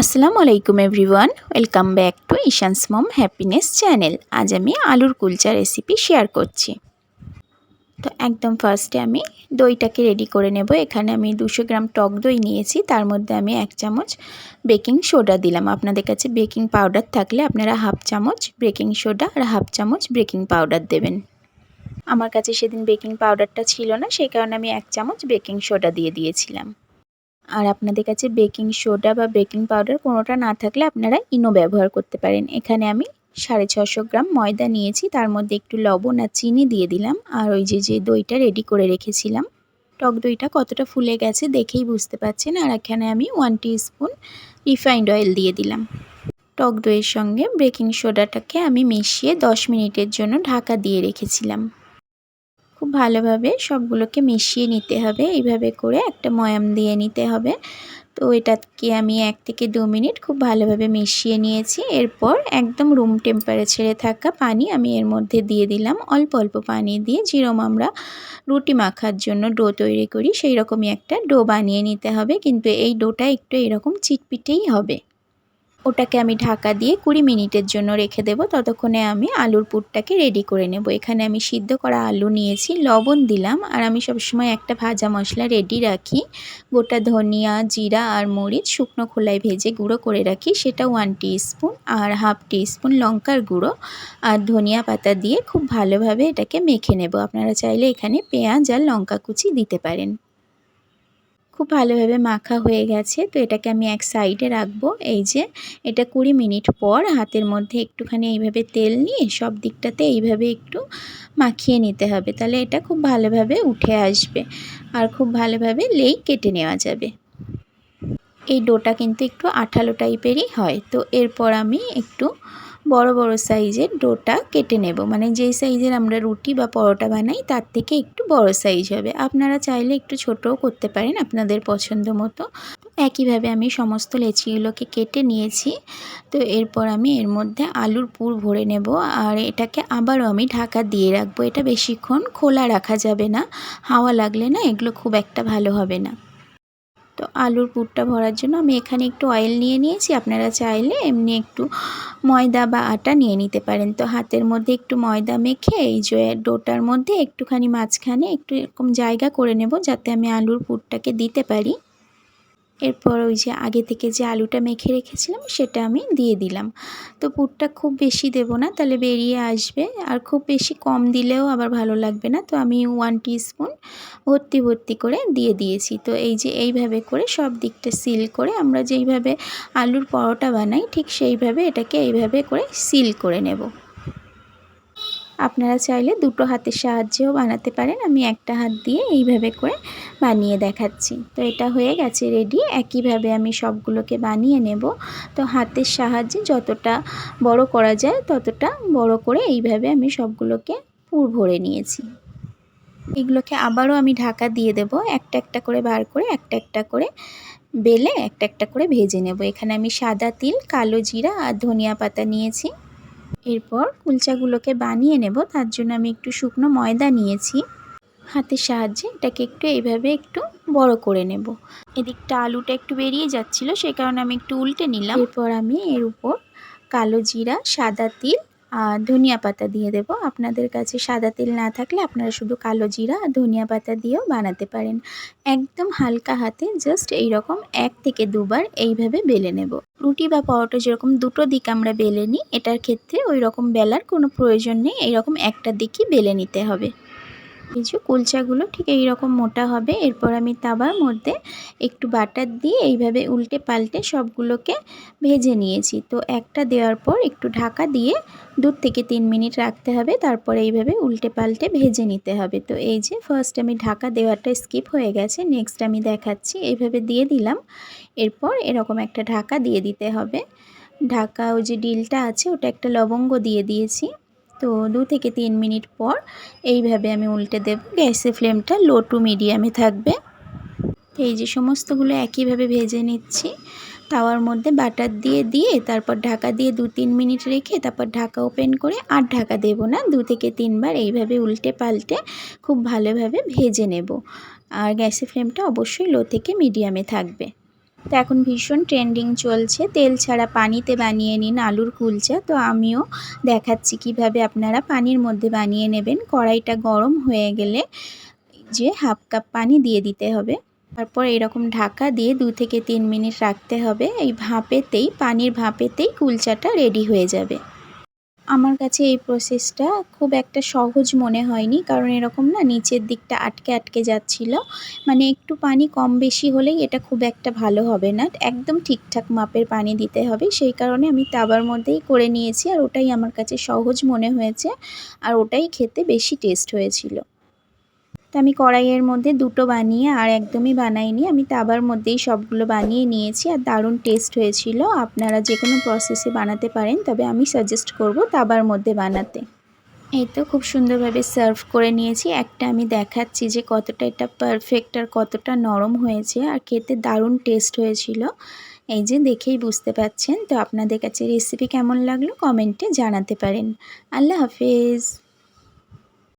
আসসালামু আলাইকুম everyone, welcome back to Ishan's mom happiness channel. আজ আমি আলুর কুলচা রেসিপি শেয়ার করছি। তো একদম ফার্স্টে আমি দইটাকে রেডি করে নেব। এখানে আমি দুশো গ্রাম টক দই নিয়েছি। তার মধ্যে আমি এক চামচ বেকিং সোডা দিলাম। আপনাদের কাছে বেকিং পাউডার থাকলে আপনারা হাফ চামচ বেকিং সোডা আর হাফ চামচ বেকিং পাউডার দেবেন। আমার কাছে সেদিন বেকিং পাউডারটা ছিল না সেই কারণে আমি এক চামচ বেকিং সোডা দিয়ে দিয়েছিলাম। আর আপনাদের কাছে বেকিং সোডা বা বেকিং পাউডার কোনোটা না থাকলে আপনারা ইনো ব্যবহার করতে পারেন। এখানে আমি সাড়ে ছশো গ্রাম ময়দা নিয়েছি, তার মধ্যে একটু লবণ আর চিনি দিয়ে দিলাম। আর ওই যে যে দইটা রেডি করে রেখেছিলাম, টক দইটা কতটা ফুলে গেছে দেখেই বুঝতে পারছেন। আর এখানে আমি ওয়ান স্পুন রিফাইন্ড অয়েল দিয়ে দিলাম। টক দইয়ের সঙ্গে বেকিং সোডাটাকে আমি মিশিয়ে দশ মিনিটের জন্য ঢাকা দিয়ে রেখেছিলাম। খুব ভালোভাবে সবগুলোকে মিশিয়ে নিতে হবে। এইভাবে করে একটা ময়াম দিয়ে নিতে হবে। তো এটাকে আমি এক থেকে দু মিনিট খুব ভালোভাবে মিশিয়ে নিয়েছি। এরপর একদম রুম টেম্পারেচারে থাকা পানি আমি এর মধ্যে দিয়ে দিলাম। অল্প অল্প পানি দিয়ে যেরম আমরা রুটি মাখার জন্য ডো তৈরি করি। সেই রকমই একটা ডো বানিয়ে নিতে হবে। কিন্তু এই ডোটা একটু এরকম চিটপিটেই হবে। ওটাকে আমি ঢাকা দিয়ে কুড়ি মিনিটের জন্য রেখে দেব। ততক্ষণে আমি আলুর পুরটাকে রেডি করে নেব। এখানে আমি সিদ্ধ করা আলু নিয়েছি, লবণ দিলাম, আর আমি সবসময় একটা ভাজা মশলা রেডি রাখি। গোটা ধনিয়া, জিরা আর মরিচ শুকনো খোলায় ভেজে গুঁড়ো করে রাখি। সেটা ওয়ান স্পুন আর হাফ স্পুন লঙ্কার গুঁড়ো আর ধনিয়া পাতা দিয়ে খুব ভালোভাবে এটাকে মেখে নেব। আপনারা চাইলে এখানে পেঁয়াজ আর লঙ্কা কুচি দিতে পারেন। খুব ভালোভাবে মাখা হয়ে গেছে। তো এটাকে আমি এক সাইডে রাখব। এই যে, এটা কুড়ি মিনিট পর হাতের মধ্যে একটুখানি এইভাবে তেল নিয়ে সব দিকটাতে এইভাবে একটু মাখিয়ে নিতে হবে। তাহলে এটা খুব ভালোভাবে উঠে আসবে আর খুব ভালোভাবে লেই কেটে নেওয়া যাবে। এই ডোটা কিন্তু একটু আঠালো টাইপেরই হয়। তো এরপর আমি একটু বড় বড় সাইজের ডোটা কেটে নেব। মানে যেই সাইজের আমরা রুটি বা পরোটা বানাই, তার থেকে একটু বড় সাইজ হবে। আপনারা চাইলে একটু ছোটও করতে পারেন আপনাদের পছন্দ মতো। একইভাবে আমি সমস্ত লেচিগুলোকে কেটে নিয়েছি। তো এরপর আমি এর মধ্যে আলুর পুর ভরে নেব। আর এটাকে আবারও আমি ঢাকা দিয়ে রাখব। এটা বেশিক্ষণ খোলা রাখা যাবে না। হাওয়া লাগলে না এগুলো খুব একটা ভালো হবে না। তো আলুর পুরটা ভরার জন্য আমি এখানে একটু অয়েল নিয়ে নিয়েছি। আপনারা চাইলে এমনি একটু ময়দা বা আটা নিয়ে নিতে পারেন। তো হাতের মধ্যে একটু ময়দা মেখে এই যে ডোটার মধ্যে একটুখানি মাঝখানে একটু এরকম জায়গা করে নেব যাতে আমি আলুর পুরটাকে দিতে পারি। এরপর ওই যে আগে থেকে যে আলুটা মেখে রেখেছিলাম সেটা আমি দিয়ে দিলাম। তো পুরটা খুব বেশি দেব না, তাহলে বেরিয়ে আসবে। আর খুব বেশি কম দিলেও আবার ভালো লাগবে না। তো আমি ওয়ান স্পুন ভর্তি ভর্তি করে দিয়ে দিয়েছি। তো এই যে এইভাবে করে সব দিকটা সিল করে আমরা যেইভাবে আলুর পরোটা বানাই, ঠিক সেইভাবে এটাকে এইভাবে করে সিল করে নেব। আপনারা চাইলে দুটো হাতের সাহায্যেও বানাতে পারেন। আমি একটা হাত দিয়ে এইভাবে করে বানিয়ে দেখাচ্ছি। তো এটা হয়ে গেছে রেডি একইভাবে আমি সবগুলোকে বানিয়ে নেব। তো হাতের সাহায্যে যতটা বড় করা যায়, ততটা বড় করে এইভাবে আমি সবগুলোকে পুর ভরে নিয়েছি। এগুলোকে আবারও আমি ঢাকা দিয়ে দেব। একটা একটা করে বার করে, একটা একটা করে বেলে একটা একটা করে ভেজে নেব। এখানে আমি সাদা তিল, কালো জিরা আর ধনিয়া পাতা নিয়েছি। এরপর কুলচাগুলোকে বানিয়ে নেব। তার জন্য আমি একটু শুকনো ময়দা নিয়েছি। হাতের সাহায্যে এটাকে একটু এইভাবে একটু বড় করে নেব। এদিকটা আলুটা একটু বেরিয়ে যাচ্ছিল, সে কারণে আমি একটু উল্টে নিলাম। এরপর আমি এর উপর কালো জিরা, সাদা তিল ধনিয়া পাতা দিয়ে দেব। আপনাদের কাছে সাদা তেল না থাকলে আপনারা শুধু কালো জিরা আর ধনিয়া পাতা দিয়েও বানাতে পারেন। একদম হালকা হাতে জাস্ট এই রকম এক থেকে দুবার এইভাবে বেলে নেব। রুটি বা পরোটা যেরকম দুটো দিক আমরা বেলে নিই, এটার ক্ষেত্রে ওই রকম বেলার কোনো প্রয়োজন নেই। এইরকম একটা দিকই বেলে নিতে হবে। যে কুলচাগুলো ঠিক এই রকম মোটা হবে। এরপর আমি তাবার মধ্যে একটু বাটার দিয়ে এইভাবে উল্টে পাল্টে সবগুলোকে ভেজে নিয়েছি। তো একটা দেওয়ার পর একটু ঢাকা দিয়ে দু থেকে তিন মিনিট রাখতে হবে। তারপর এইভাবে উল্টে পাল্টে ভেজে নিতে হবে। তো এই যে ফার্স্ট আমি ঢাকা দেওয়াটা স্কিপ হয়ে গেছে। নেক্সট আমি দেখাচ্ছি। এইভাবে দিয়ে দিলাম। এরপর এরকম একটা ঢাকা দিয়ে দিতে হবে। ঢাকা ওই যে ডিলটা আছে, ওটা একটা লবঙ্গ দিয়ে দিয়েছি। তো দু থেকে তিন মিনিট পর এইভাবে আমি উল্টে দেব। গ্যাসের ফ্লেমটা লো টু মিডিয়ামে থাকবে। এই যে সমস্তগুলো একইভাবে ভেজে নিচ্ছি। তাওয়ার মধ্যে বাটার দিয়ে দিয়ে তারপর ঢাকা দিয়ে দু তিন মিনিট রেখে তারপর ঢাকা ওপেন করে আর ঢাকা দেব না। দু থেকে তিনবার এইভাবে উল্টে পাল্টে খুব ভালোভাবে ভেজে নেব। আর গ্যাসের ফ্লেমটা অবশ্যই লো থেকে মিডিয়ামে থাকবে। তো এখন ভীষণ ট্রেন্ডিং চলছে। তেল ছাড়া পানিতে বানিয়ে নিন আলুর কুলচা। তো আমিও দেখাচ্ছি কীভাবে আপনারা পানির মধ্যে বানিয়ে নেবেন। কড়াইটা গরম হয়ে গেলে যে হাফ কাপ পানি দিয়ে দিতে হবে। তারপর এরকম ঢাকা দিয়ে দু থেকে তিন মিনিট রাখতে হবে। এই ভাপেতেই, পানির ভাপেতেই কুলচাটা রেডি হয়ে যাবে। আমার কাছে এই প্রসেসটা খুব একটা সহজ মনে হয়নি। কারণ এরকম না নিচের দিকটা আটকে আটকে যাচ্ছিল। মানে একটু পানি কম বেশি হলেই এটা খুব একটা ভালো হবে না। একদম ঠিকঠাক মাপের পানি দিতে হবে। সেই কারণে আমি তাবার মধ্যেই করে নিয়েছি আর ওটাই আমার কাছে সহজ মনে হয়েছে। আর ওটাই খেতে বেশি টেস্ট হয়েছিল। তো আমি কড়াইয়ের মধ্যে দুটো বানিয়ে আর একদমই বানাইনি। আমি তাবার মধ্যেই সবগুলো বানিয়ে নিয়েছি আর দারুণ টেস্ট হয়েছিল। আপনারা যে কোনো প্রসেসে বানাতে পারেন, তবে আমি সাজেস্ট করব তাবার মধ্যে বানাতে। এই তো খুব সুন্দরভাবে সার্ভ করে নিয়েছি। একটা আমি দেখাচ্ছি যে কতটা এটা পারফেক্ট আর কতটা নরম হয়েছে আর খেতে দারুণ টেস্ট হয়েছিল। এই যে দেখেই বুঝতে পাচ্ছেন। তো আপনাদের কাছে রেসিপি কেমন লাগল কমেন্টে জানাতে পারেন। আল্লাহ হাফেজ।